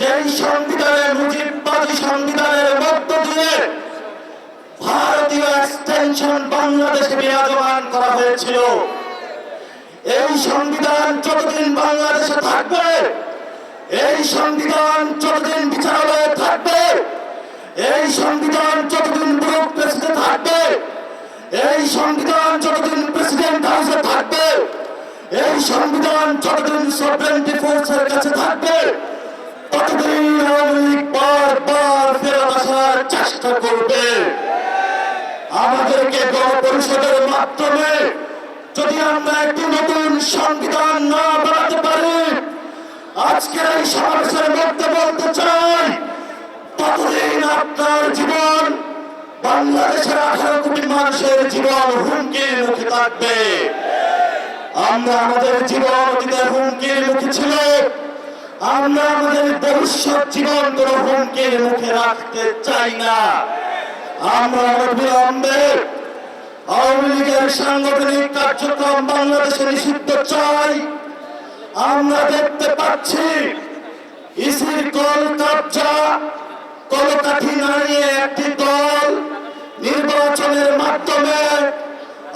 যেই সংবিধানের মুজিববাদী সংবিধানের মধ্য দিয়ে ভারতীয় এক্সটেনশন বাংলাদেশে বিরাজমান করা হয়েছিল, এই সংবিধান যতদিন বাংলাদেশে থাকবে, এই সংবিধান যতদিন বিচারালয়ে থাকবে, এই সংবিধান যতদিন ব্যুরোক্রেসিতে থাকবে, এই সংবিধান যতদিন প্রেসিডেন্ট হাউসে থাকবে, এই সংবিধান যতদিন সভরেন্টি ফোর্সের কাছে থাকবে ততদিন আওয়ামী লীগ আসার চেষ্টা করবে? আমাদেরকে গণপরিষদের মাধ্যমে যদি আমরা একটি নতুন সংবিধান না বানাতে পারি, আজকের এই সমাবেশের বলতে চাই, ততদিন আপনার জীবন বাংলাদেশের আঠারো কোটি মানুষের জীবন হুমকির মুখে আমরা আমাদের জীবন অতীতের হুমকির মুখে ছিল আমরা আমাদের ভবিষ্যৎ জীবন কোন হুমকির মুখে রাখতে চাই না। আমরা অবিলম্বে আওয়ামী লীগের সাংগঠনিক কার্যক্রম বাংলাদেশে নিষিদ্ধ চাই। আমরা দেখতে পাচ্ছি ইসির কল কবজা কলকাঠি নাড়িয়ে একটি দল নির্বাচনের মাধ্যমে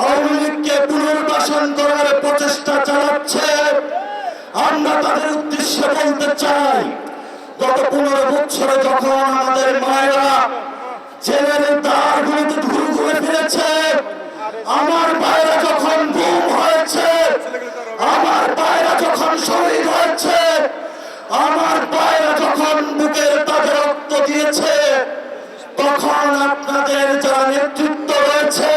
আওয়ামী লীগকে পুনর্বাসন করার প্রচেষ্টা আমরা তাদের উদ্দেশ্যে বলতে চাই, গত পনেরো বছরে যখন আমাদের মায়েরা জেলের দ্বারগুলোতে ঘুরে ঘুরে ফিরেছে আমার ভাইরা যখন গুম হয়েছে, আমার ভাইরা যখন শহীদ হয়েছে, আমার ভাইরা যখন বুকের তাদের রক্ত দিয়েছে, তখন আপনাদের যারা নেতৃত্ব রয়েছে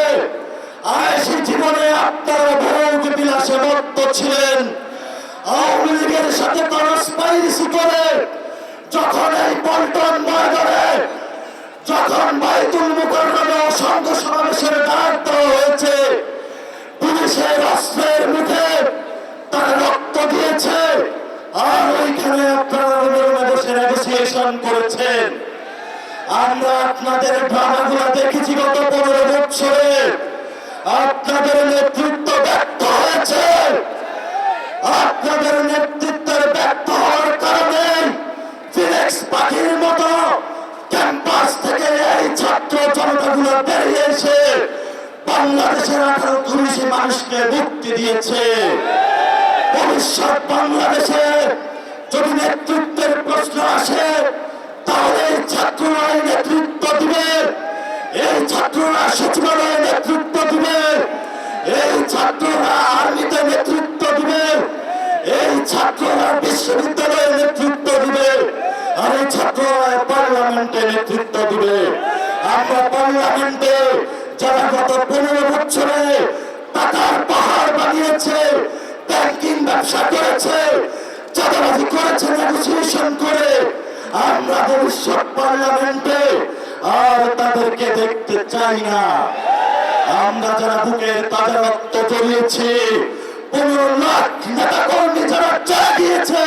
আয়েসি জীবনে আপনারা ভোগ বিলাসে মত্ত ছিলেন। আওয়ামী লীগের সাথে কনস্পাইরেসি করে। যখন এই পল্টন ময়দানে যখন বাইতুল মুকররমে অসংখ্য সমাবেশের ডাক দেওয়া হয়েছে, পুলিশের অস্ত্রের মুখে তারা রক্ত দিয়েছে আর ওইখানে আপনারা বসে নেগোসিয়েশন করেছেন। আমরা আপনাদের ড্রামাগুলো দেখেছি গত পনেরো বছরে। আপনাদের নেতৃত্ব ব্যর্থ হয়েছে। ছাত্র জনতাগুলো বাংলাদেশের আঠারো পুলিশি মানুষকে মুক্তি দিয়েছে। ভবিষ্যৎ বাংলাদেশে যদি নেতৃত্বের প্রশ্ন আসে, তাহলে ছাত্ররাই নেতৃত্ব দিবে। এই ছাত্ররা সচিবালয়ে নেতৃত্ব দিবে। এই ছাত্ররা আর্মিতে নেতৃত্ব দিবে। এই ছাত্ররা বিশ্ববিদ্যালয়ে নেতৃত্ব দিবে। আর এই ছাত্ররা পার্লামেন্টে নেতৃত্ব দিবে। আমরা পার্লামেন্টে যারা গত পনেরো বছরে টাকার পাহাড় বানিয়েছে ব্যাংকিং ব্যবসা করেছে, চাঁদাবাজি করেছে নেগোসিয়েশন করে, আমরা ভবিষ্যৎ পার্লামেন্টে আর তাদেরকে দেখতে চাই না। আমরা যারা বুকের তাজা রক্ত জড়িয়েছি, পনেরো লাখ নেতা কর্মী যারা চা দিয়েছে,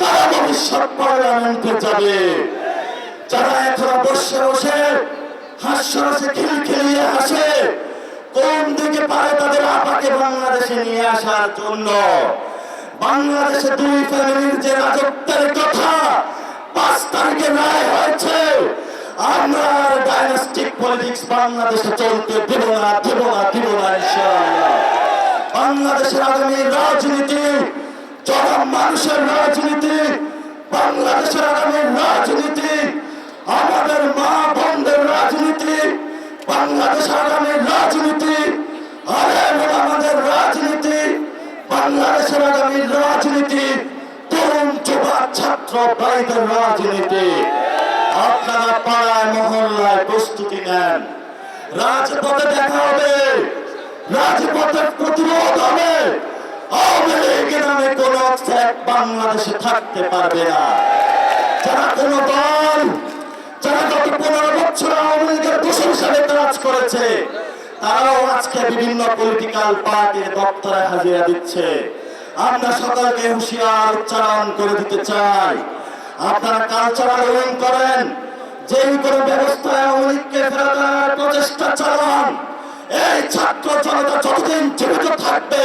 তারা ভবিষ্যৎ পার্লামেন্টে যাবে। যারা এখনও বসে বসে হাস্যরসে খিলখিলিয়ে হাসে কোন দিকে পারে বাংলাদেশে নিয়ে আসার জন্য? বাংলাদেশে দুই ফ্যামিলির পাঁচ তারিখে রায় হয়েছে। আমরা ডাইনাস্টিক পলিটিক্স বাংলাদেশে চলতে দেব না দেব না দেব না বাংলাদেশের আগামী রাজনীতি জনম মানুষের রাজনীতি, বাংলাদেশের আগামী রাজনীতি, আমাদের মা বাংলাদেশের আগামী রাজনীতি আমাদের রাজনীতি, বাংলাদেশের আগামী রাজনীতি, তরুণ যুবা ছাত্র ভাইদের রাজনীতি। আপনারা পাড়ায়, মহল্লায় প্রস্তুতি নেন। রাজপথে দেখা হবে। রাজপথের প্রতিরোধ হবে। আওয়ামী লীগের নামে কোন বাংলাদেশে থাকতে পারবে না। যারা কোন দল, যারা গত পনেরো বছর আওয়ামী লীগের দোষর হিসাবে কাজ করেছে। তারাও আজকে বিভিন্ন পলিটিক্যাল পার্টির দপ্তরে হাজিরা দিচ্ছে। আমরা সকলকে হুঁশিয়ার উচ্চারণ করে দিতে চাই। আপনারা কালচারাল উইং করেন। যেই কোনো ব্যবস্থায় প্রচেষ্টা চালান। এই ছাত্র জনতা যতদিন জীবিত থাকবে,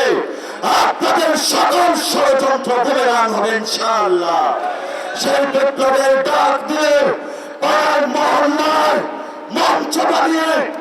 আপনাদের সকল ষড়যন্ত্র বলে হবে ইনশাআল্লাহ। সেই বিপ্লবের ডাক দিয়ে পাড়ার মহল্লায় মঞ্চ বানিয়ে